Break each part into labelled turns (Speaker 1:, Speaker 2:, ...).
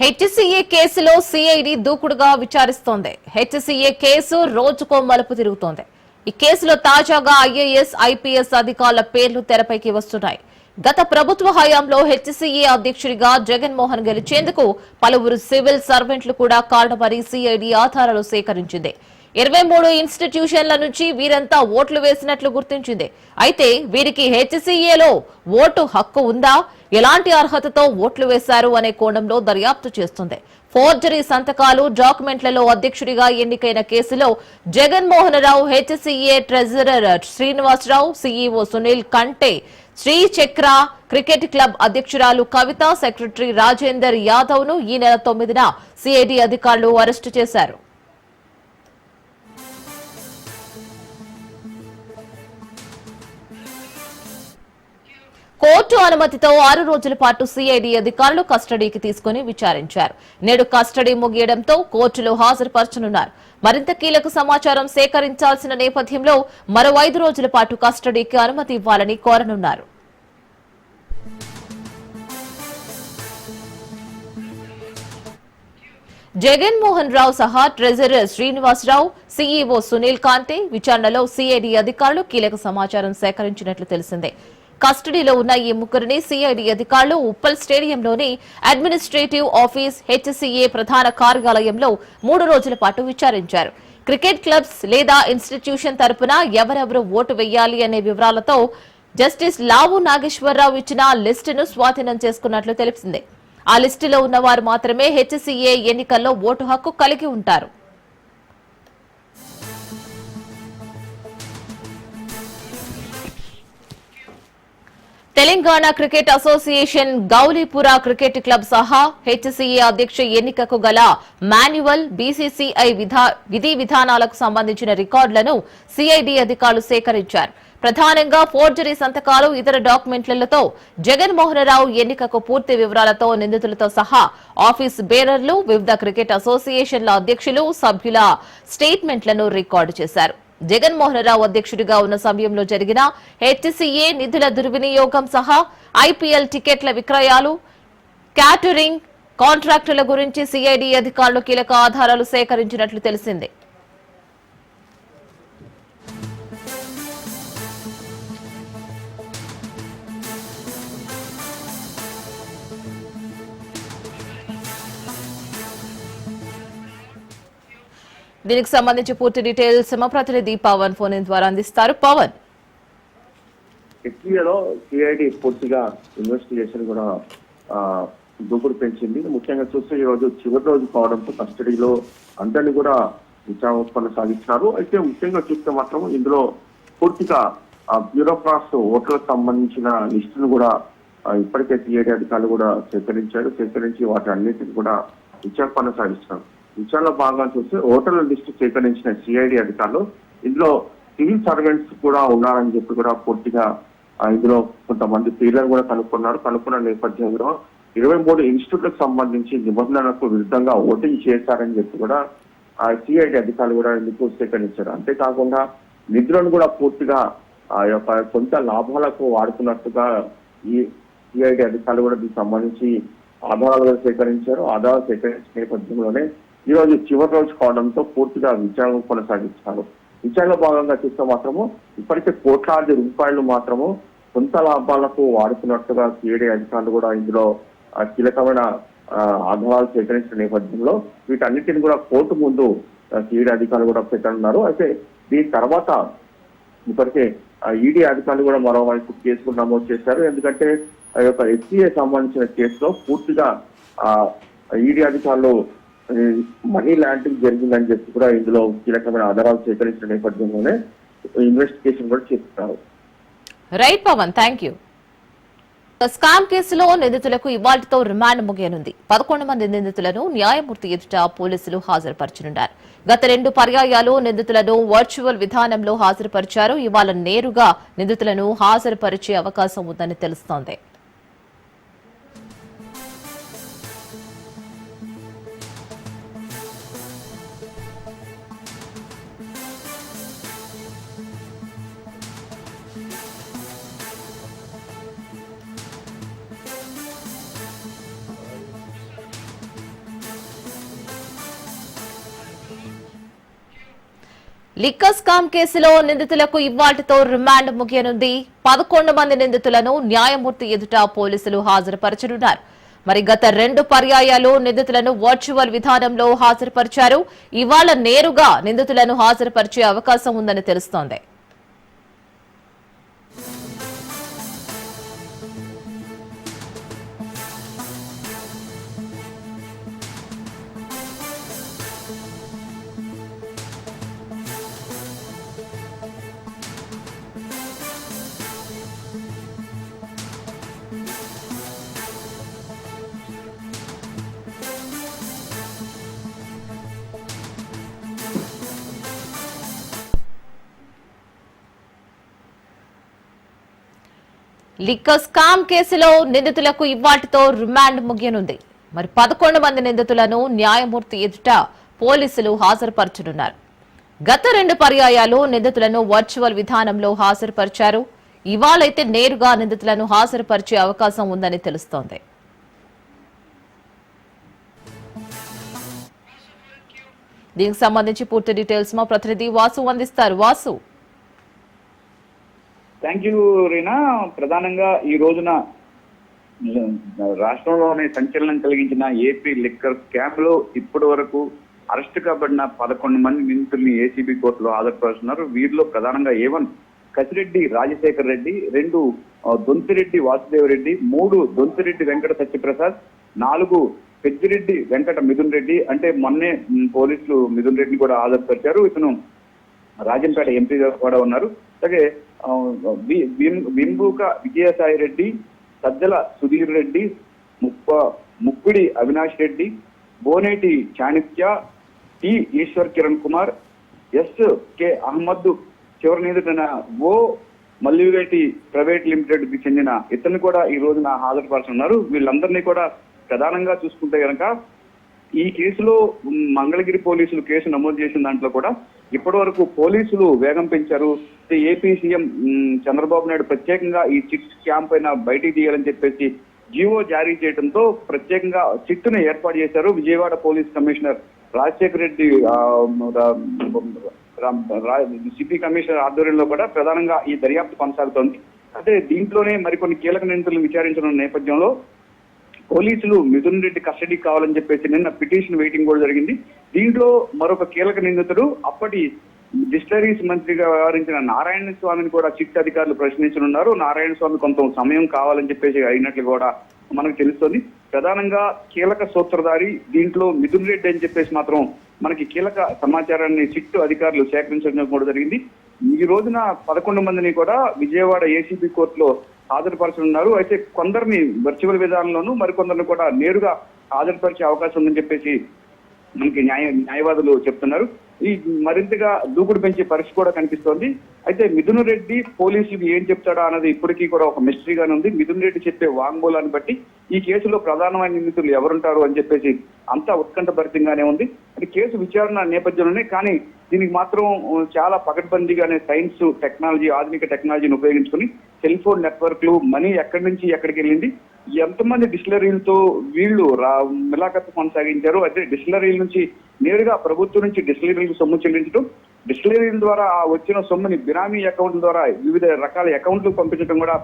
Speaker 1: HCA కేసులో CID దూకుడుగా విచారిస్తోంది. HCA case రోజుకో మలుపు తిరుగుతోంది. ఈ కేసులో తాజాగా ఐఏఎస్ ఐపీఎస్ అధికారుల పేర్లు తెరపైకి వస్తున్నాయి. గత ప్రభుత్వ హయాంలో హెచ్సిఏ అధ్యక్షుడిగా జగన్మోహన్ గెలిచేందుకు పలువురు సివిల్ సర్వెంట్లు కూడా కారణమని సిఐడి ఆధారాలు సేకరించింది. ఇరవై మూడు ఇన్స్టిట్యూషన్ల నుంచి వీరంతా ఓట్లు వేసినట్లు గుర్తించింది. అయితే వీరికి హెచ్సిఏలో ఓటు హక్కు ఉందా? ఎలాంటి అర్హతతో ఓట్లు వేశారు అనే కోణంలో దర్యాప్తు చేస్తుంది. ఫోర్జరీ సంతకాలు డాక్యుమెంట్లలో అధ్యక్షుడిగా ఎన్నికైన కేసులో Jaganmohan Rao HCA treasurer Srinivasarao CEO Sunil కంటే శ్రీ చక్ర క్రికెట్ క్లబ్ అధ్యక్షురాలు కవిత సెక్రటరీ రాజేందర్ యాదవ్ను ఈ నెల తొమ్మిదిన సిఐడి అధికారులు అరెస్టు చేశారు. కోర్టు అనుమతితో ఆరు రోజుల పాటు సిఐడి అధికారులు కస్టడీకి తీసుకుని విచారించారు. నేడు కస్టడీ ముగియడంతో కోర్టులో హాజరుపరచనున్నారు. మరింత కీలక సమాచారం సేకరించాల్సిన నేపథ్యంలో మరో ఐదు రోజుల పాటు కస్టడీకి అనుమతి ఇవ్వాలని కోరనున్నారు. జగన్మోహన్ రావు సహా ట్రెజరర్ శ్రీనివాసరావు సీఈఓ సునీల్ కాంతే విచారణలో సిఐడి అధికారులు కీలక సమాచారం సేకరించినట్లు తెలిసిందే. కస్టడీలో ఉన్న ఈ ముగ్గురిని సిఐడి అధికారులు ఉప్పల్ స్టేడియంలోని అడ్మినిస్ట్రేటివ్ ఆఫీస్ హెచ్సిఏ ప్రధాన కార్యాలయంలో మూడు రోజుల పాటు విచారించారు. క్రికెట్ క్లబ్స్ లేదా ఇన్స్టిట్యూషన్ తరపున ఎవరెవరు ఓటు వేయాలి అనే వివరాలతో జస్టిస్ లావు నాగేశ్వరరావు ఇచ్చిన లిస్టును స్వాధీనం చేసుకున్నట్లు తెలిసిందే. ఆ లిస్టులో ఉన్నవారు మాత్రమే హెచ్సిఏ ఎన్నికల్లో ఓటు హక్కు కలిగి ఉంటారు. Telangana cricket association Gowlipura cricket club సహా హెచ్సిఏ అధ్యక్ష ఎన్నికకు గల మాన్యువల్ బీసీసీఐ విధా- విధి విధానాలకు సంబంధించిన రికార్డులను సిఐడి అధికారులు సేకరించారు. ప్రధానంగా ఫోర్జరీ సంతకాలు ఇతర డాక్యుమెంట్లతో జగన్మోహన్ రావు ఎన్నికకు పూర్తి వివరాలతో నిందితులతో సహా ఆఫీస్ బేరర్లు వివిధ క్రికెట్ అసోసియేషన్ల అధ్యక్షులు సభ్యుల స్టేట్మెంట్లను రికార్డు చేశారు. జగన్మోహన్ రావు అధ్యక్షుడిగా ఉన్న సమయంలో జరిగిన హెచ్సిఏ నిధుల దుర్వినియోగం సహా ఐపీఎల్ టికెట్ల విక్రయాలు క్యాటరింగ్ కాంట్రాక్టుల గురించి సిఐడి అధికారులు కీలక ఆధారాలు సేకరించినట్లు తెలిసింది. దీనికి సంబంధించి పూర్తి డీటెయిల్స్ మా ప్రతినిధి పవన్ ఫోన్ ద్వారా అందిస్తారు. పవన్.
Speaker 2: హెచ్సిఏలో సిఐడి పూర్తిగా ఇన్వెస్టిగేషన్ కూడా దూకుడు పెంచింది. ముఖ్యంగా చూస్తే ఈ రోజు చివరి రోజు కావడంతో కస్టడీలో అందరినీ కూడా విచారణ కొనసాగించారు అయితే ముఖ్యంగా చూస్తే మాత్రం ఇందులో పూర్తిగా బ్యూరోక్రాట్స్ ఓట్లకు సంబంధించిన లిస్టును కూడా ఇప్పటికే సిఐడి అధికారులు కూడా సేకరించారు. సేకరించి వాటి అన్నిటిని కూడా విచారణ కొనసాగిస్తున్నారు విచారణలో భాగంగా చూస్తే ఓటర్ల లిస్టు సేకరించిన సిఐడి అధికారులు ఇందులో సివిల్ సర్వెంట్స్ కూడా ఉన్నారని చెప్పి కూడా పూర్తిగా ఇందులో కొంతమంది పేర్లను కూడా కనుక్కున్నారు. కనుక్కున్న నేపథ్యంలో ఇరవై మూడు ఇన్స్టిట్యూట్లకు సంబంధించి నిబంధనలకు విరుద్ధంగా ఓటింగ్ చేశారని చెప్పి కూడా ఆ సిఐడి అధికారులు కూడా ఎందుకు సేకరించారు? అంతేకాకుండా నిధులను కూడా పూర్తిగా ఆ యొక్క సొంత లాభాలకు వాడుతున్నట్టుగా ఈ సిఐడి అధికారులు కూడా దీనికి సంబంధించి ఆధారాలు కూడా సేకరించారు. ఆధారాలు సేకరించిన నేపథ్యంలోనే ఈ రోజు చివరి రోజు కావడంతో పూర్తిగా విచారణ కొనసాగించారు. విచారణలో భాగంగా చూస్తే మాత్రము ఇప్పటికే కోట్లాది రూపాయలు మాత్రము సొంత లాభాలకు వాడుతున్నట్టుగా సిఐడి అధికారులు కూడా ఇందులో కీలకమైన ఆధారాలు సేకరించిన నేపథ్యంలో వీటన్నిటిని కూడా కోర్టు ముందు సిఐడి అధికారులు కూడా పెట్టనున్నారు. అయితే దీని తర్వాత ఇప్పటికే ఈడీ అధికారులు కూడా మరోవైపు కేసులు నమోదు చేశారు. ఎందుకంటే ఆ యొక్క ఎస్సీఏ సంబంధించిన కేసులో పూర్తిగా ఈడీ అధికారులు మనీ లాంటివి జరిగిందని చెప్పి కూడా ఇందులో కీలకమైన ఆధారాలు సేకరించిన నేపథ్యంలోనే ఇన్వెస్టిగేషన్ కూడా చేస్తున్నారు
Speaker 1: right Pawan thank you scam కేసులో నిందితులకు ఇవాళ్ళతో రిమాండ్ ముగియనుంది. పదకొండు మంది నిందితులను న్యాయమూర్తి ఎదుట పోలీసులు హాజరుపరచనున్నారు గత రెండు పర్యాయాలు నిందితులను వర్చువల్ విధానంలో హాజరుపరిచారు. ఇవాళ నేరుగా నిందితులను హాజరుపరిచే అవకాశం ఉందని తెలుస్తోంది. లిక్కర్ స్కామ్ కేసులో నిందితులకు ఇవాళ్టితో రిమాండ్ ముగియనుంది. పదకొండు మంది నిందితులను న్యాయమూర్తి ఎదుట పోలీసులు హాజరుపరచనున్నారు. మరి గత రెండు పర్యాయాలు నిందితులను వర్చువల్ విధానంలో హాజరుపరిచారు. ఇవాళ నేరుగా నిందితులను హాజరుపరిచే అవకాశం ఉందని తెలుస్తోంది. లిక్కర్ స్కామ్ కేసులో నిందితులకు ఇవాటితో రిమాండ్ ముగియనుంది. మరి పదకొండు మంది నిందితులను న్యాయమూర్తి ఎదుట పోలీసులు హాజరుపరచనున్నారు. గత రెండు పర్యాయాలు నిందితులను వర్చువల్ విధానంలో హాజరుపరిచారు. ఇవాళైతే నేరుగా నిందితులను హాజరుపరిచే అవకాశం ఉందని తెలుస్తోంది. దీనికి సంబంధించి పూర్తి డీటెయిల్స్ మా ప్రతినిధి వాసు అందిస్తారు. వాసు.
Speaker 3: థ్యాంక్ యూ రీనా ప్రధానంగా ఈ రోజున రాష్ట్రంలోనే సంచలనం కలిగించిన ఏపీ లిక్కర్ స్కామ్లో ఇప్పటి వరకు అరెస్ట్ కాబడిన పదకొండు మంది నిందితుల్ని ఏసీబీ కోర్టులో హాజరుపరుస్తున్నారు. వీరిలో ప్రధానంగా ఏవన్ కసిరెడ్డి రాజశేఖర్ రెడ్డి రెండు దొంతిరెడ్డి వాసుదేవ్ రెడ్డి మూడు దొంతిరెడ్డి వెంకట సత్యప్రసాద్ నాలుగు పెద్దిరెడ్డి వెంకట మిథున్ రెడ్డి అంటే మొన్నే పోలీసులు మిథున్ రెడ్డిని కూడా హాజరుపరిచారు. ఇతను రాజంపేట ఎంపీ కూడా ఉన్నారు. అలాగే బింబూక Vijayasai Reddy Sajjala Sudheer Reddy Muppa Muppidi Avinash Reddy Boneti Chanakya T Eswar Kiran Kumar S K Ahmed చివరి నిందితున్న ఓ మల్లివేటి ప్రైవేట్ లిమిటెడ్కి చెందిన ఇతన్ని కూడా ఈ రోజున హాజరుపరుచున్నారు వీళ్ళందరినీ కూడా ప్రధానంగా చూసుకుంటే కనుక ఈ కేసులో మంగళగిరి పోలీసులు కేసు నమోదు చేసిన దాంట్లో కూడా ఇప్పటి వరకు పోలీసులు వేగం పెంచారు. ఏపీ సీఎం చంద్రబాబు నాయుడు ప్రత్యేకంగా ఈ చిట్ క్యాంప్ పైన బయటికి తీయాలని చెప్పేసి జీవో జారీ చేయడంతో ప్రత్యేకంగా చిట్టును ఏర్పాటు చేశారు Vijayawada police commissioner Rajasekhara Reddy CP commissioner ఆధ్వర్యంలో కూడా ప్రధానంగా ఈ దర్యాప్తు కొనసాగుతోంది. అయితే దీంట్లోనే మరికొన్ని కీలక నిందితులను విచారించడం నేపథ్యంలో పోలీసులు మిథున్ రెడ్డి కస్టడీ కావాలని చెప్పేసి నిన్న పిటిషన్ వెయిటింగ్ కూడా జరిగింది. దీంట్లో మరొక కీలక నిందితుడు అప్పటి డిస్టరీస్ మంత్రిగా వ్యవహరించిన నారాయణ స్వామిని కూడా చిట్ అధికారులు ప్రశ్నించనున్నారు. నారాయణ స్వామి కొంత సమయం కావాలని చెప్పేసి అయినట్లు కూడా మనకు తెలుస్తుంది. ప్రధానంగా కీలక సూత్రధారి దీంట్లో మిథున్ రెడ్డి అని చెప్పేసి మాత్రం మనకి కీలక సమాచారాన్ని చిట్టు అధికారులు సేకరించడం కూడా జరిగింది. ఈ రోజున పదకొండు మందిని కూడా విజయవాడ ఏసీబీ కోర్టులో హాజరుపరచనున్నారు. అయితే కొందరిని వర్చువల్ విధానంలోనూ మరికొందరిని కూడా నేరుగా హాజరుపరిచే అవకాశం ఉందని చెప్పేసి మనకి న్యాయ న్యాయవాదులు చెప్తున్నారు. ఈ మరింతగా దూకుడు పెంచే పరిస్థితి కూడా కనిపిస్తోంది. అయితే మిథున్ రెడ్డి పోలీసులు ఏం చెప్తాడా అన్నది ఇప్పటికీ కూడా ఒక మిస్టరీగానే ఉంది. మిథున్ రెడ్డి చెప్పే వాంగ్మూలాన్ని బట్టి ఈ కేసులో ప్రధానమైన నిందితులు ఎవరుంటారు అని చెప్పేసి అంతా ఉత్కంఠభరితంగానే ఉంది. అది కేసు విచారణ నేపథ్యంలోనే కానీ దీనికి మాత్రం చాలా పకడ్బందీగానే సైన్స్ టెక్నాలజీ ఆధునిక టెక్నాలజీని ఉపయోగించుకుని సెల్ ఫోన్ నెట్వర్క్లు మనీ ఎక్కడి నుంచి ఎక్కడికి వెళ్ళింది ఎంతమంది డిస్టిలరీలతో వీళ్ళు రా మిలాఖత్తు కొనసాగించారు అయితే డిస్టిలరీల నుంచి నేరుగా ప్రభుత్వం నుంచి డిస్టిలరీలకు సొమ్ము చెల్లించడం డిస్టిలరీల ద్వారా ఆ వచ్చిన సొమ్ముని బినామీ అకౌంట్ ద్వారా వివిధ రకాల అకౌంట్లు పంపించడం కూడా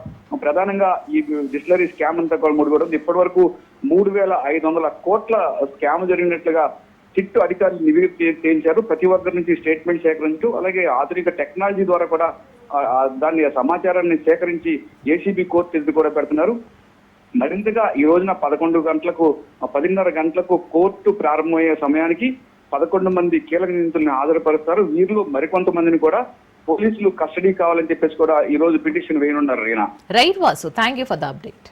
Speaker 3: ప్రధానంగా ఈ డిస్టిలరీ స్కామ్ అంతా కూడా మూడు కూడా ఇప్పటి వరకు మూడు వేల ఐదు వందల కోట్ల స్కామ్ జరిగినట్లుగా చిట్టు అధికారులు నివేదిక చేయించారు ప్రతి ఒక్కరి నుంచి స్టేట్మెంట్ సేకరించు అలాగే ఆధునిక టెక్నాలజీ ద్వారా కూడా దాన్ని సమాచారాన్ని సేకరించి ఏసీబీ కోర్టు ఎదురు కూడా పెడుతున్నారు. మరింతగా ఈ రోజున పదకొండు గంటలకు పదిన్నర గంటలకు కోర్టు ప్రారంభమయ్యే సమయానికి పదకొండు మంది కీలక నిందితుల్ని ఆధారపరుస్తారు వీరిలో మరికొంతమందిని కూడా పోలీసులు కస్టడీ కావాలని చెప్పేసి కూడా ఈ రోజు petition వేయనున్నారు Reena.
Speaker 1: Right Vasu thank you for the update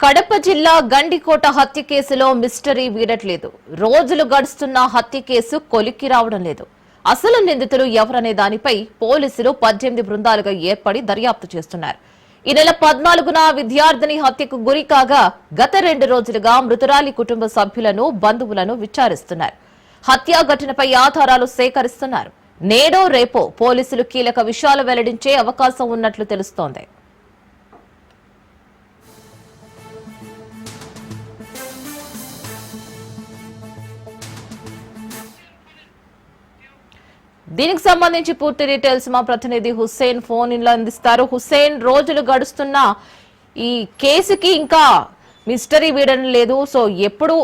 Speaker 1: Kadapa జిల్లా గండికోట హత్య కేసులో మిస్టరీ వీడట్లేదు రోజులు గడుస్తున్న హత్య కేసు కొలిక్కి రావడం లేదు. అసలు నిందితులు ఎవరనే దానిపై పోలీసులు పద్దెనిమిది బృందాలుగా ఏర్పడి దర్యాప్తు చేస్తున్నారు. ఈ నెల పద్నాలుగున విద్యార్థిని హత్యకు గురి కాగా గత రెండు రోజులుగా మృతురాలి కుటుంబ సభ్యులను బంధువులను విచారిస్తున్నారు. హత్యా ఘటనపై ఆధారాలు సేకరిస్తున్నారు. నేడో రేపో పోలీసులు కీలక విషయాలు వెల్లడించే అవకాశం ఉన్నట్లు తెలుస్తోంది. దీనికి సంబంధించి పూర్తి డీటెయిల్స్ మా ప్రతినిధి హుస్సేన్ ఫోన్ ఇన్లో అందిస్తారు. హుస్సేన్ రోజులు గడుస్తున్న ఈ కేసుకి ఇంకా మిస్టరీ వీడడం లేదు. సో ఎప్పుడు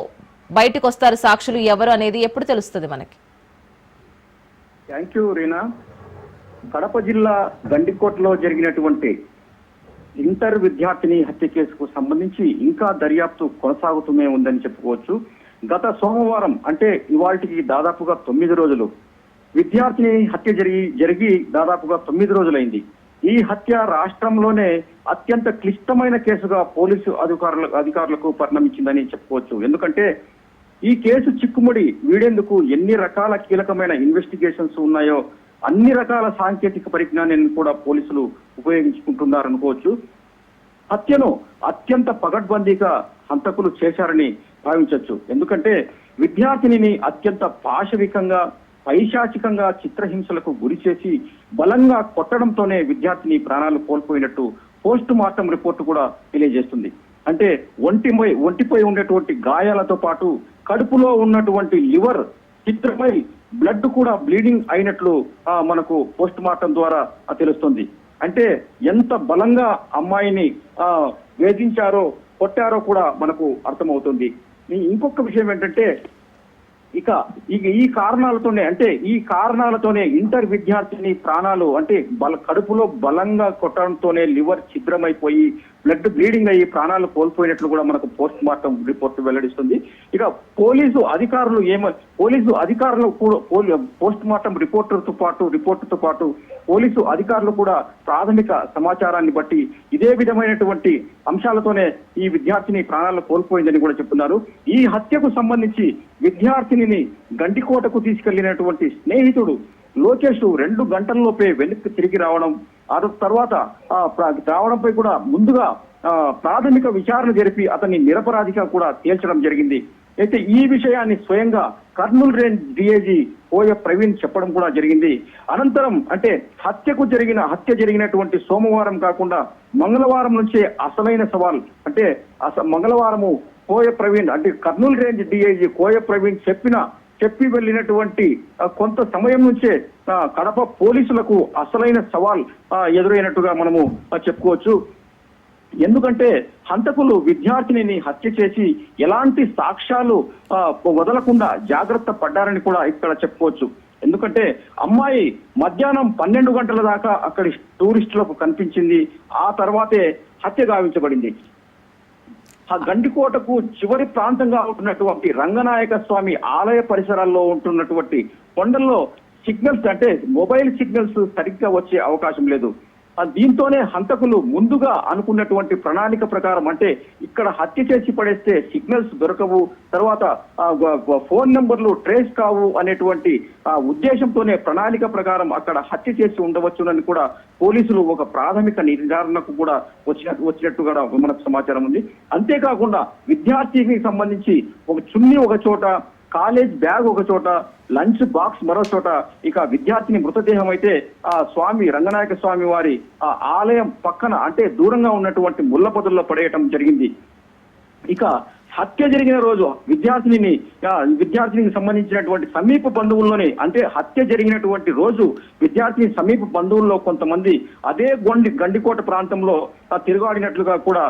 Speaker 1: బయటకు వస్తారు సాక్షులు ఎవరు అనేది ఎప్పుడు తెలుస్తుంది మనకి?
Speaker 4: Thank you Reena. కడప జిల్లా గండికోటలో జరిగినటువంటి ఇంటర్ విద్యార్థిని హత్య కేసుకు సంబంధించి ఇంకా దర్యాప్తు కొనసాగుతూనే ఉందని చెప్పుకోవచ్చు. గత సోమవారం అంటే ఇవాళకి దాదాపుగా తొమ్మిది రోజులు విద్యార్థిని హత్య జరిగి జరిగి దాదాపుగా తొమ్మిది రోజులైంది. ఈ హత్య రాష్ట్రంలోనే అత్యంత క్లిష్టమైన కేసుగా పోలీసు అధికారుల అధికారులకు పరిణమించిందని చెప్పుకోవచ్చు. ఎందుకంటే ఈ కేసు చిక్కుముడి వీడేందుకు ఎన్ని రకాల కీలకమైన ఇన్వెస్టిగేషన్స్ ఉన్నాయో అన్ని రకాల సాంకేతిక పరిజ్ఞానాన్ని కూడా పోలీసులు ఉపయోగించుకుంటున్నారనుకోవచ్చు. హత్యను అత్యంత పగడ్బందీగా హంతకులు చేశారని భావించవచ్చు ఎందుకంటే విద్యార్థినిని అత్యంత పాశవికంగా పైశాచికంగా చిత్రహింసలకు గురి చేసి బలంగా కొట్టడంతోనే విద్యార్థిని ప్రాణాలు కోల్పోయినట్టు పోస్ట్ మార్టం రిపోర్టు కూడా తెలియజేస్తుంది. అంటే ఒంటిపై ఒంటిపై ఉండేటువంటి గాయాలతో పాటు కడుపులో ఉన్నటువంటి లివర్ చిత్రపై బ్లడ్ కూడా బ్లీడింగ్ అయినట్లు ఆ, మనకు పోస్ట్ మార్టం ద్వారా తెలుస్తుంది. అంటే ఎంత బలంగా అమ్మాయిని ఆ, వేధించారో కొట్టారో కూడా మనకు అర్థమవుతుంది. ఇంకొక విషయం ఏంటంటే ఇక ఇక ఈ కారణాలతోనే అంటే ఈ కారణాలతోనే ఇంటర్ విద్యార్థిని ప్రాణాలు అంటే బల కడుపులో బలంగా కొట్టడంతోనే లివర్ ఛిద్రమైపోయి బ్లడ్ బ్లీడింగ్ అయ్యి ప్రాణాలు కోల్పోయినట్లు కూడా మనకు పోస్ట్ మార్టం రిపోర్ట్ వెల్లడిస్తుంది. ఇక పోలీసు అధికారులు ఏమ పోలీసు అధికారులు కూడా పోస్ట్ మార్టం రిపోర్టర్తో పాటు రిపోర్టుతో పాటు పోలీసు అధికారులు కూడా ప్రాథమిక సమాచారాన్ని బట్టి ఇదే విధమైనటువంటి అంశాలతోనే ఈ విద్యార్థిని ప్రాణాలు కోల్పోయిందని కూడా చెప్తున్నారు. ఈ హత్యకు సంబంధించి విద్యార్థినిని గంటికోటకు తీసుకెళ్ళినటువంటి స్నేహితుడు లోకేష్ రెండు గంటల్లోపే వెనక్కి తిరిగి రావడం ఆ తర్వాత రావడంపై కూడా ముందుగా ప్రాథమిక విచారణ జరిపి అతన్ని నిరపరాధిగా కూడా తేల్చడం జరిగింది. అయితే ఈ విషయాన్ని స్వయంగా కర్నూలు రేంజ్ డిఐజీ ఓయ ప్రవీణ్ చెప్పడం కూడా జరిగింది. అనంతరం అంటే హత్యకు జరిగిన హత్య జరిగినటువంటి సోమవారం కాకుండా మంగళవారం నుంచే అసలైన సవాల్ అంటే అస మంగళవారము కోయ ప్రవీణ్ అంటే కర్నూలు రేంజ్ డిఐజీ కోయ ప్రవీణ్ చెప్పిన చెప్పి వెళ్ళినటువంటి కొంత సమయం నుంచే కడప పోలీసులకు అసలైన సవాల్ ఎదురైనట్టుగా మనము చెప్పుకోవచ్చు. ఎందుకంటే హంతకులు విద్యార్థినిని హత్య చేసి ఎలాంటి సాక్ష్యాలు వదలకుండా జాగ్రత్త పడ్డారని కూడా ఇక్కడ చెప్పుకోవచ్చు. ఎందుకంటే అమ్మాయి మధ్యాహ్నం పన్నెండు గంటల దాకా అక్కడి టూరిస్టులకు కనిపించింది. ఆ తర్వాతే హత్య గావించబడింది. ఆ గండికోటకు చివరి ప్రాంతంగా ఉంటున్నటువంటి రంగనాయక స్వామి ఆలయ పరిసరాల్లో ఉంటున్నటువంటి కొండల్లో సిగ్నల్స్ అంటే మొబైల్ సిగ్నల్స్ సరిగ్గా వచ్చే అవకాశం లేదు. దీంతోనే హంతకులు ముందుగా అనుకున్నటువంటి ప్రణాళిక ప్రకారం అంటే ఇక్కడ హత్య చేసి పడేస్తే సిగ్నల్స్ దొరకవు తర్వాత ఫోన్ నెంబర్లు ట్రేస్ కావు అనేటువంటి ఉద్దేశంతోనే ప్రణాళిక ప్రకారం అక్కడ హత్య చేసి ఉండవచ్చునని కూడా పోలీసులు ఒక ప్రాథమిక నిర్ధారణకు కూడా వచ్చిన వచ్చినట్టు కూడా మనకు సమాచారం ఉంది. అంతేకాకుండా విద్యార్థికి సంబంధించి ఒక చున్ని ఒక చోట కాలేజ్ బ్యాగ్ ఒక చోట లంచ్ బాక్స్ మరో చోట ఇక విద్యార్థిని మృతదేహం అయితే ఆ స్వామి రంగనాయక స్వామి వారి ఆ ఆలయం పక్కన అంటే దూరంగా ఉన్నటువంటి ముళ్ళ పడేయటం జరిగింది. ఇక హత్య జరిగిన రోజు విద్యార్థిని విద్యార్థినికి సంబంధించినటువంటి సమీప బంధువుల్లోనే అంటే హత్య జరిగినటువంటి రోజు విద్యార్థిని సమీప బంధువుల్లో కొంతమంది అదే గొండి గండికోట ప్రాంతంలో తిరుగాడినట్లుగా కూడా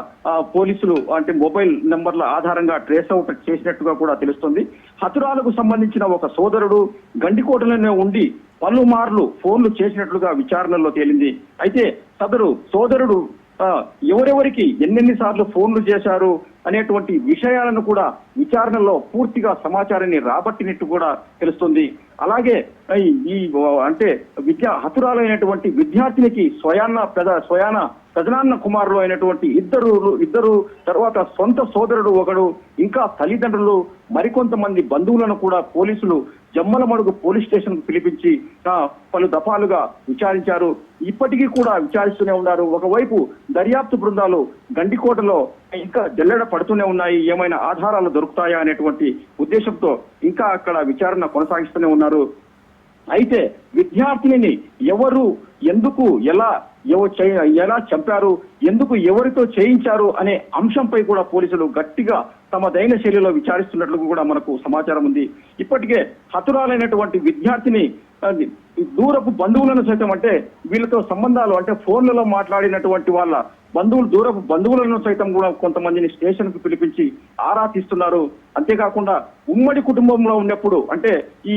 Speaker 4: పోలీసులు అంటే మొబైల్ నెంబర్ల ఆధారంగా ట్రేస్ అవుట్ చేసినట్టుగా కూడా తెలుస్తుంది. హతురాలకు సంబంధించిన ఒక సోదరుడు గండికోటలోనే ఉండి పలుమార్లు ఫోన్లు చేసినట్లుగా విచారణలో తేలింది. అయితే సదరు సోదరుడు ఎవరెవరికి ఎన్నెన్ని సార్లు ఫోన్లు చేశారు అనేటువంటి విషయాలను కూడా విచారణలో పూర్తిగా సమాచారాన్ని రాబట్టినట్టు కూడా తెలుస్తుంది. అలాగే ఈ- అంటే విద్యా హతురాలైనటువంటి విద్యార్థినికి స్వయాన్న ప్రజ స్వయాన ప్రజనాన్న కుమారులు అయినటువంటి ఇద్దరు ఇద్దరు తర్వాత సొంత సోదరుడు ఒకడు ఇంకా తల్లిదండ్రులు మరికొంతమంది బంధువులను కూడా పోలీసులు జమ్మలమడుగు పోలీస్ స్టేషన్ పిలిపించి పలు దఫాలుగా విచారించారు. ఇప్పటికీ కూడా విచారిస్తూనే ఉన్నారు. ఒకవైపు దర్యాప్తు బృందాలు గండికోటలో ఇంకా జల్లెడ పడుతూనే ఉన్నాయి. ఏమైనా ఆధారాలు దొరుకుతాయా అనేటువంటి ఉద్దేశంతో ఇంకా అక్కడ విచారణ కొనసాగిస్తూనే ఉన్నారు. అయితే విద్యార్థినిని ఎవరు ఎందుకు ఎలా ఎలా చంపారు ఎందుకు ఎవరితో చేయించారు అనే అంశంపై కూడా పోలీసులు గట్టిగా తమ దైన శైలిలో విచారిస్తున్నట్లు కూడా మనకు సమాచారం ఉంది. ఇప్పటికే హతురాలైనటువంటి విద్యార్థిని దూరపు బంధువులను సైతం అంటే వీళ్ళతో సంబంధాలు అంటే ఫోన్లలో మాట్లాడినటువంటి వాళ్ళ బంధువులు దూరపు బంధువులను సైతం కూడా కొంతమందిని స్టేషన్కు పిలిపించి ఆరా తీస్తున్నారు. అంతేకాకుండా ఉమ్మడి కుటుంబంలో ఉన్నప్పుడు అంటే ఈ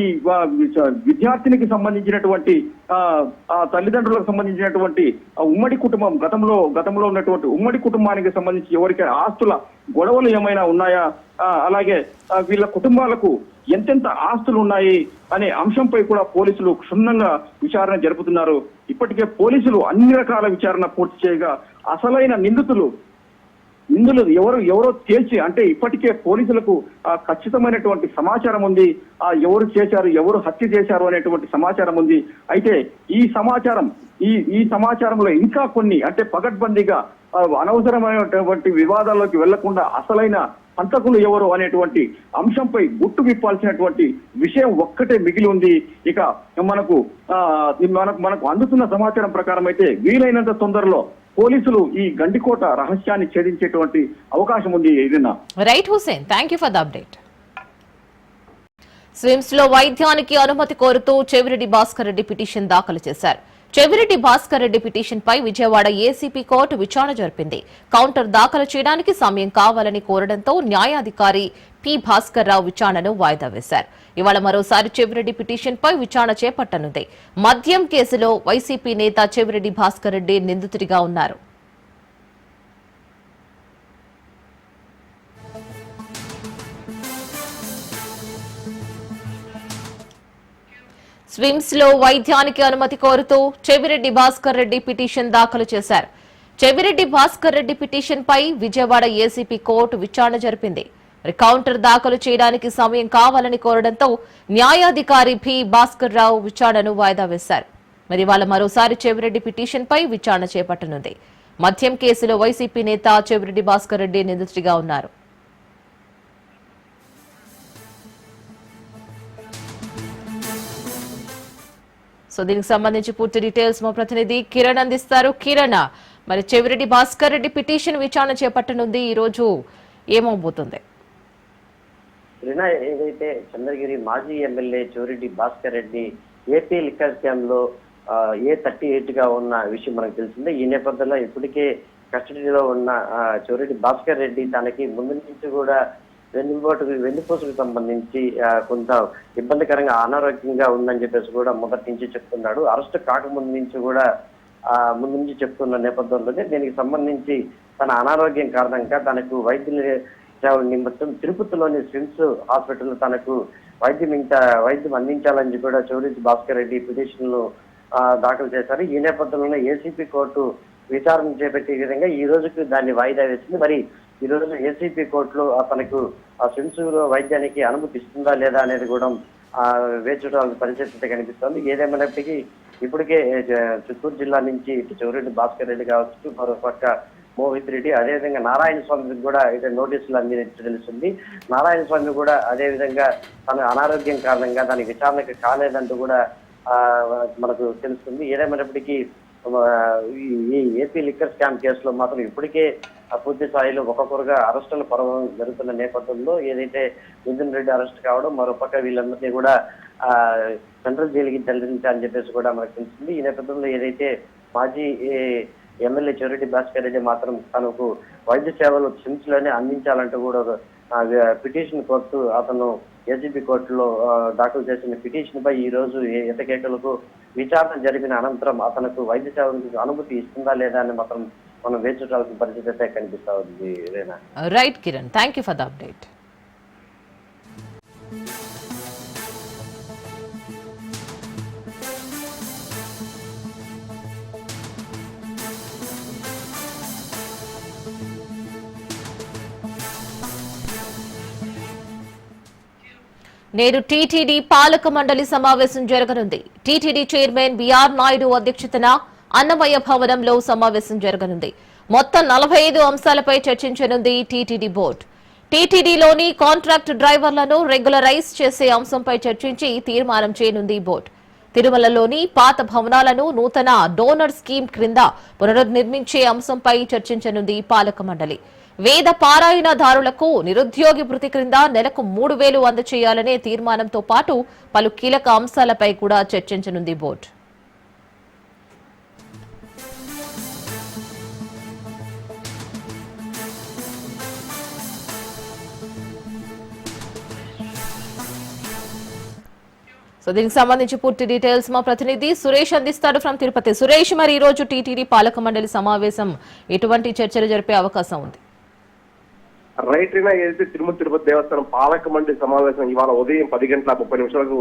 Speaker 4: విద్యార్థినికి సంబంధించినటువంటి ఆ, తల్లిదండ్రులకు సంబంధించినటువంటి ఆ ఉమ్మడి కుటుంబం గతంలో గతంలో ఉన్నటువంటి ఉమ్మడి కుటుంబానికి సంబంధించి ఎవరికైనా ఆస్తుల గొడవలు ఏమైనా ఉన్నాయా? అలాగే వీళ్ళ కుటుంబాలకు ఎంతెంత ఆస్తులు ఉన్నాయి అనే అంశంపై కూడా పోలీసులు క్షుణ్ణంగా విచారణ జరుపుతున్నారు. ఇప్పటికే పోలీసులు అన్ని రకాల విచారణ పూర్తి చేయగా అసలైన నిందితులు ఇందులో ఎవరు ఎవరో తేల్చి అంటే ఇప్పటికే పోలీసులకు ఖచ్చితమైనటువంటి సమాచారం ఉంది. ఆ ఎవరు చేశారు ఎవరు హత్య చేశారు అనేటువంటి సమాచారం ఉంది. అయితే ఈ సమాచారం ఈ ఈ సమాచారంలో ఇంకా కొన్ని అంటే పగడ్బందీగా అనవసరమైనటువంటి వివాదాల్లోకి వెళ్ళకుండా అసలైన హంతకులు ఎవరు అనేటువంటి అంశంపై గుట్టు విప్పాల్సినటువంటి విషయం ఒక్కటే మిగిలి ఉంది. ఇక మనకు ఆ, మనకు మనకు అందుతున్న సమాచారం ప్రకారం అయితే వీలైనంత తొందరలో పోలీసులు ఈ గండికోట రహస్యాన్ని ఛేదించేటువంటి అవకాశం ఉంది ఏదైనా
Speaker 1: right Hussain thank you for the update స్విమ్స్లో వైద్యానికి అనుమతి కోరుతూ చెవిరెడ్డి భాస్కర్ రెడ్డి పిటిషన్ దాఖలు చేశారు. చెవిరెడ్డి భాస్కర్ రెడ్డి పిటిషన్ పై విజయవాడ ఏసీపీ కోర్టు విచారణ జరిపింది. కౌంటర్ దాఖలు చేయడానికి సమయం కావాలని కోరడంతో న్యాయాధికారి పి భాస్కర్ రావు విచారణను వాయిదా వేశారు. ఇవాళ మరోసారి చెవిరెడ్డి పిటిషన్ పై విచారణ చేపట్టనుంది. మద్యం కేసులో వైసీపీ నేత చెవిరెడ్డి భాస్కర్ రెడ్డి నిందితుడిగా ఉన్నారు. స్విమ్స్లో వైద్యానికి అనుమతి కోరుతూ చెవిరెడ్డి భాస్కర్ రెడ్డి పిటిషన్ దాఖలు చేశారు. చెవిరెడ్డి భాస్కర్ రెడ్డి పిటిషన్ పై విజయవాడ ఏసీపీ కోర్టు విచారణ జరిపింది. మరి కౌంటర్ దాఖలు చేయడానికి సమయం కావాలని కోరడంతో న్యాయాధికారి పి భాస్కర్ రావు విచారణను వాయిదా వేశారు. మరి వాళ్ళ మరోసారి చెవిరెడ్డి పిటిషన్పై విచారణ చేపట్టనుంది. మద్యం కేసులో వైసీపీ నేత చెవిరెడ్డి భాస్కర్ రెడ్డి నిందితుడిగా ఉన్నారు. సో దీనికి సంబంధించి పూర్తి డీటెయిల్స్ మా ప్రతినిధి కిరణ్ అందిస్తారు. కిరణ్ మరి చెవిరెడ్డి భాస్కర్ రెడ్డి పిటిషన్ విచారణ చేపట్టనుంది. ఈ రోజు ఏమవబోతుంది
Speaker 5: రినా ఏదైతే చంద్రగిరి మాజీ MLA Chevireddy Bhaskar Reddy AP liquor స్కామ్లో ఏ థర్టీ ఎయిట్గా ఉన్న విషయం మనకు తెలిసిందే. ఈ నేపథ్యంలో ఇప్పటికే కస్టడీలో ఉన్న చోరెడ్డి భాస్కర్ రెడ్డి తనకి ముందు నుంచి కూడా వెన్నుపోటు వెన్నుపూసకు సంబంధించి కొంత ఇబ్బందికరంగా అనారోగ్యంగా ఉందని చెప్పేసి కూడా మొదటి నుంచి చెప్తున్నాడు. అరెస్ట్ కాకముందు నుంచి కూడా ఆ ముందు నుంచి చెప్తున్న నేపథ్యంలోనే దీనికి సంబంధించి తన అనారోగ్యం కారణంగా తనకు వైద్యుల సేవల నిమిత్తం తిరుపతిలోని స్విమ్స్ హాస్పిటల్ తనకు వైద్యం ఇంత వైద్యం అందించాలని కూడా చౌదరి భాస్కర్ రెడ్డి పిటిషన్ దాఖలు చేశారు. ఈ నేపథ్యంలోనే ఏసీపీ కోర్టు విచారణ చేపట్టే విధంగా ఈ రోజుకు దాన్ని వాయిదా వేసింది. మరి ఈ రోజు ఏసీపీ కోర్టులో తనకు ఆ స్విమ్స్లో వైద్యానికి అనుమతి ఇస్తుందా లేదా అనేది కూడా ఆ, వేచి పరిస్థితి కనిపిస్తోంది. ఏదేమైనప్పటికీ ఇప్పటికే చిత్తూరు జిల్లా నుంచి ఇటు చౌరెడ్డి భాస్కర్ రెడ్డి కావచ్చు మరో పక్క మోహిత్ రెడ్డి. అదేవిధంగా నారాయణ స్వామికి కూడా అయితే నోటీసులు అందినట్టు తెలుస్తుంది. నారాయణ స్వామి కూడా అదేవిధంగా తన అనారోగ్యం కారణంగా దాని విచారణకు కాలేదంటూ కూడా మనకు తెలుస్తుంది. ఏదేమైనప్పటికీ ఈ ఏపీ లిక్కర్ స్కామ్ కేసులో మాత్రం ఇప్పటికే ఆ పూర్తి స్థాయిలో ఒక్కొక్కరుగా అరెస్టుల పర్వం జరుగుతున్న నేపథ్యంలో ఏదైతే మిథున్ రెడ్డి అరెస్ట్ కావడం మరో పక్క వీళ్ళందరినీ కూడా సెంట్రల్ జైలుకి తరలించాలని చెప్పేసి కూడా మనకు తెలిసింది ఈ నేపథ్యంలో ఏదైతే మాజీ ఏ, ఎమ్మెల్యే చెవిరెడ్డి భాస్కర్ రెడ్డి మాత్రం తనకు వైద్య సేవలు చిమ్స్లోనే అందించాలంటూ కూడా పిటిషన్ కోర్టు అతను ఏసీబీ కోర్టులో దాఖలు చేసిన పిటిషన్ పై ఈ రోజు ఏ- విచారణ జరిపిన అనంతరం అతనకు వైద్య సేవలకు అనుమతి ఇస్తుందా లేదా అని మాత్రం మనం వేచి చూడాల్సిన పరిస్థితి అయితే కనిపిస్తా ఉంది
Speaker 1: right Kiran thank you for the update నేడు టీటీడీ పాలక మండలి సమావేశం జరగనుంది. టీటీడీ చైర్మన్ బిఆర్ నాయుడు అధ్యక్షతన అన్నమయ్య భవనంలో సమావేశం జరగనుంది. మొత్తం నలభై ఐదు అంశాలపై చర్చించనుంది టీటీడీ బోర్డు. టీటీడీలోని కాంట్రాక్ట్ డ్రైవర్లను రెగ్యులరైజ్ చేసే అంశంపై చర్చించి తీర్మానం చేయనుంది బోర్డు. తిరుమలలోని పాత భవనాలను నూతన డోనర్ స్కీమ్ క్రింద పునర్నిర్మించే అంశంపై చర్చించనుంది పాలక మండలి. వేద పారాయణదారులకు నిరుద్యోగి భృతి క్రింద నెలకు మూడు వేలు అందచేయాలనే తీర్మానంతో పాటు పలు కీలక అంశాలపై కూడా చర్చించనుంది బోర్డు. సో దీనికి సంబంధించి పూర్తి డీటెయిల్స్ మా ప్రతినిధి సురేష్ అందిస్తాడు ఫ్రం తిరుపతి. సురేష్ మరి ఈ రోజు టీటీడీ పాలక మండలి సమావేశం ఎటువంటి చర్చలు జరిపే అవకాశం ఉంది?
Speaker 6: రైట్ ఏదైతే తిరుమల తిరుపతి దేవస్థానం పాలక మండలి సమావేశం ఇవాళ ఉదయం పది గంటల ముప్పై నిమిషాలకు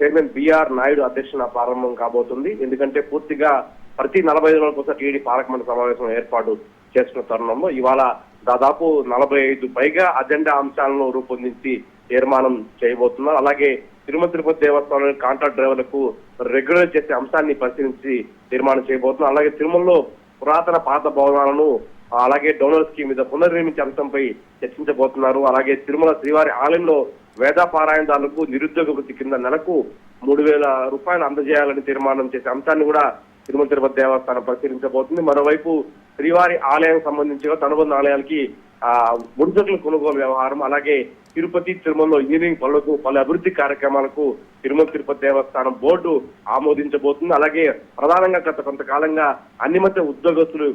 Speaker 6: చైర్మన్ బిఆర్ నాయుడు అధ్యక్షన ప్రారంభం కాబోతుంది. ఎందుకంటే పూర్తిగా ప్రతి నలభై ఐదు రోజుల కోసం టీడీ పాలక మండలి సమావేశం ఏర్పాటు చేస్తున్న తరుణంలో ఇవాళ దాదాపు నలభై ఐదు పైగా అజెండా అంశాలను రూపొందించి తీర్మానం చేయబోతున్నారు. అలాగే తిరుమల తిరుపతి దేవస్థానం కాంట్రాక్ట్ డ్రైవర్లకు రెగ్యులర్ చేసే అంశాన్ని పరిశీలించి తీర్మానం చేయబోతున్నారు. అలాగే తిరుమలలో పురాతన పాత భవనాలను అలాగే డోనర్ స్కీమ్ మీద పునర్నిర్మించే అంశంపై చర్చించబోతున్నారు. అలాగే తిరుమల శ్రీవారి ఆలయంలో వేద పారాయణదారులకు నిరుద్యోగ వృత్తి కింద నెలకు మూడు వేల రూపాయలు అందజేయాలని తీర్మానం చేసే అంశాన్ని కూడా తిరుమల తిరుపతి దేవస్థానం పరిశీలించబోతుంది. మరోవైపు శ్రీవారి ఆలయం సంబంధించిన తనుబంధ ఆలయాలకి ఆ ముడుజకుల కొనుగోలు వ్యవహారం అలాగే తిరుపతి తిరుమలలో ఇంజనీరింగ్ పనులకు పలు అభివృద్ధి కార్యక్రమాలకు తిరుమల తిరుపతి దేవస్థానం బోర్డు ఆమోదించబోతుంది. అలాగే ప్రధానంగా గత కొంతకాలంగా అన్ని మధ్య ఉద్యోగస్తులు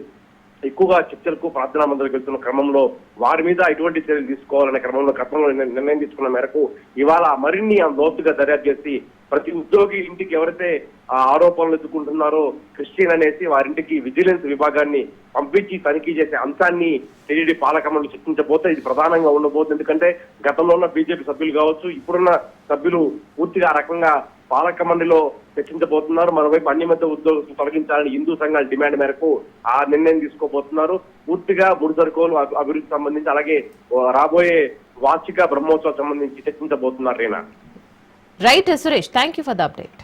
Speaker 6: ఎక్కువగా చర్చలకు ప్రార్థనా మందిరకు వెళ్తున్న క్రమంలో వారి మీద ఎటువంటి చర్యలు తీసుకోవాలనే క్రమంలో గతంలో నిర్ణయం తీసుకున్న మేరకు ఇవాళ మరిన్ని లోతుగా దర్యాప్తు చేసి ప్రతి ఉద్యోగి ఇంటికి ఎవరైతే ఆ ఆరోపణలు ఎదుర్కొంటున్నారో క్రిస్టియన్ అనేసి వారింటికి విజిలెన్స్ విభాగాన్ని పంపించి తనిఖీ చేసే అంశాన్ని టీడీడీ పాలకమండలి చర్చించబోతే ఇది ప్రధానంగా ఉండబోతుంది. ఎందుకంటే గతంలో ఉన్న బీజేపీ సభ్యులు కావచ్చు ఇప్పుడున్న సభ్యులు పూర్తిగా ఆ రకంగా పాలక మండలిలో చర్చించబోతున్నారు. మరోవైపు అన్ని మధ్య ఉద్యోగస్తులు తొలగించాలని హిందూ సంఘాల డిమాండ్ మేరకు ఆ నిర్ణయం తీసుకోబోతున్నారు. పూర్తిగా ముడి సరుకులు అభివృద్ధి సంబంధించి అలాగే రాబోయే వార్షిక బ్రహ్మోత్సవం సంబంధించి చర్చించబోతున్నారు Reena.
Speaker 1: Right Suresh thank you for the update